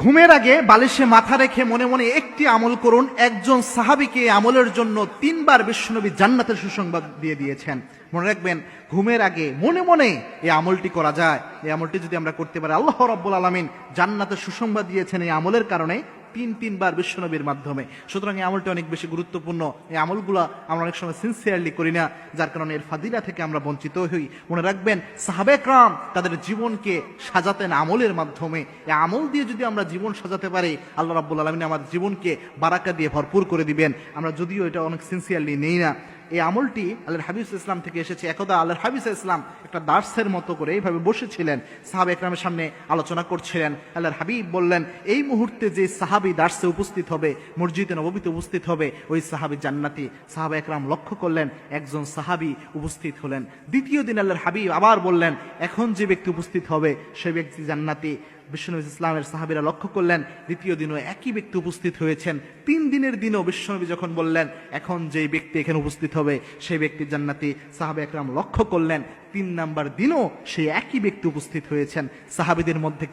ঘুমের আগে বালিশে মাথা রেখে মনে মনে একটি আমল করুন। একজন সাহাবিকে আমলের জন্য তিনবার বিশ্বনবী জান্নাতের সুসংবাদ দিয়ে দিয়েছেন। মনে রাখবেন, ঘুমের আগে মনে মনে এই আমলটি করা যায়। এই আমলটি যদি আমরা করতে পারি, আল্লাহ রব্বুল আলমিন জান্নাতের সুসংবাদ দিয়েছেন এই আমলের কারণে। তিন, তিনবার বিশ্বনবীর মাধ্যমে। সুতরাং এই আমলটি অনেক বেশি গুরুত্বপূর্ণ। এই আমলগুলো আমরা অনেক সময় সিনসিয়ারলি করি না, যার কারণে এর ফাদিলা থেকে আমরা বঞ্চিত হই। মনে রাখবেন সাহাবেকরাম তাদের জীবনকে সাজাতেন আমলের মাধ্যমে। এই আমল দিয়ে যদি আমরা জীবন সাজাতে পারি, আল্লাহ রাবুল আলমিন আমাদের জীবনকে বারাকা দিয়ে ভরপুর করে দিবেন। আমরা যদিও এটা অনেক সিনসিয়ারলি নেই না। এই আমলটি আল্লাহর হাবিজ ইসলাম থেকে এসেছে। একদা আল্লাহর হাবিজ ইসলাম একটা দার্সের মতো করে এইভাবে বসেছিলেন। সাহাব একরামের সামনে আলোচনা করছিলেন। আল্লাহর হাবিব বললেন, এই মুহূর্তে যে সাহাবি দার্সে উপস্থিত হবে, মসজিদে নবীতে উপস্থিত হবে, ওই সাহাবি জান্নাতি। সাহাবা একরাম লক্ষ্য করলেন, একজন সাহাবি উপস্থিত হলেন। দ্বিতীয় দিন আল্লাহর হাবিব আবার বললেন, এখন যে ব্যক্তি উপস্থিত হবে সেই ব্যক্তি জান্নাতি। বিশ্বনবী ইসলামের সাহাবিরা লক্ষ্য করলেন, দ্বিতীয় দিনও একই ব্যক্তি উপস্থিত হয়েছেন। তিন দিনের দিনও বিশ্বনবী যখন বললেন, এখন যেই ব্যক্তি এখানে উপস্থিত হবে, সেই ব্যক্তি জান্নাতি। সাহাবে একরাম লক্ষ্য করলেন তিন নাম্বার দিনও সেই একই ব্যক্তি উপস্থিত হয়েছেন। সাহাবিদের মধ্যে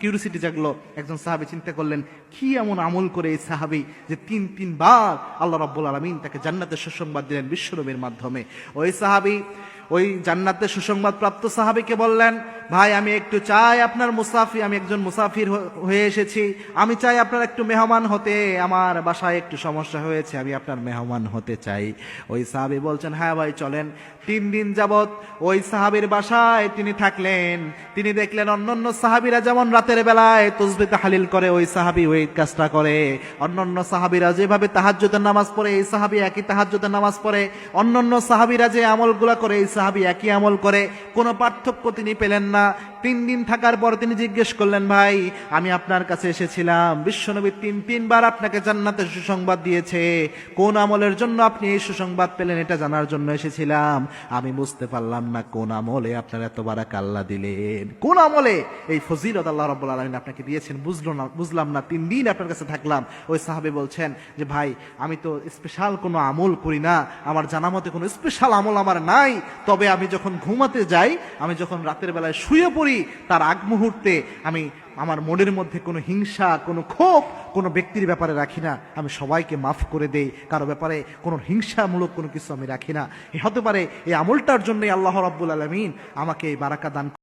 কিউরিসিটি জাগলো। একজন সাহাবি চিন্তা করলেন, কি এমন আমল করে এই সাহাবি যে তিন তিনবার আল্লাহ রাব্বুল আলমিন তাকে জান্নাতের সুসংবাদ দিলেন বিশ্বনবীর মাধ্যমে? ওই সাহাবি, ওই জান্নাতের সুসংবাদ প্রাপ্ত সাহাবিকে বললেন, ভাই, আমি একটু চাই আপনার মুসাফি আমি একজন মুসাফির হয়ে এসেছি। আমি চাই আপনার একটু মেহমান হতে, আমার বাসায় একটু সমস্যা হয়েছে, আমি আপনার মেহমান হতে চাই। ওই সাহাবি বলছেন হ্যাঁ ভাই, চলেন। তিন দিন যাবত ওই সাহাবির বাসায় তিনি থাকলেন। তিনি দেখলেন অন্যান্য সাহাবিরা যেমন রাতের বেলায় তসবিতে হালিল করে, ওই সাহাবি ওই কাজটা করে। অন্যান্য সাহাবিরা যেভাবে তাহাজ্যতের নামাজ পড়ে, এই সাহাবি একই তাহাজ্যতের নামাজ পড়ে। অন্যান্য সাহাবিরা যে আমলগুলা করে, এই সাহাবি একই আমল করে। কোনো পার্থক্য তিনি পেলেন না। তিন দিন থাকার পর তিনি জিজ্ঞেস করলেন, ভাই, আমি আপনার কাছে এসেছিলাম। বিশ্বনবী তিন, তিনবার আপনাকে জান্নাতে সুসংবাদ দিয়েছে। কোন আমলের জন্য আপনি এই সুসংবাদ পেলেন এটা জানার জন্য এসেছিলাম? আমি বুঝতে পারলাম না কোন আমলে আপনার এত বারা কাল্লা দিলেন। কোন আমলে? এই ফজিলত আল্লাহ রব্বুল আলমিন আপনাকে দিয়েছেন। বুঝলো না, বুঝলাম না। তিন দিন আপনার কাছে থাকলাম। ওই সাহাবে বলছেন যে, ভাই, আমি তো স্পেশাল কোনো আমল করি না। আমার জানা মতে কোনো স্পেশাল আমল আমার নাই। তবে আমি যখন ঘুমাতে যাই, আমি যখন রাতের বেলায় শুয়ে পড়ি তার আগ মুহূর্তে আমি আমার মনের মধ্যে কোনো হিংসা, কোনো ক্ষোভ কোনো ব্যক্তির ব্যাপারে রাখি না। আমি সবাইকে মাফ করে দেই। কারও ব্যাপারে কোনো হিংসামূলক কোনো কিছু আমি রাখি না। হতে পারে এই আমলটার জন্যই আল্লাহ রাব্বুল আলমিন আমাকে এই বারাকা দান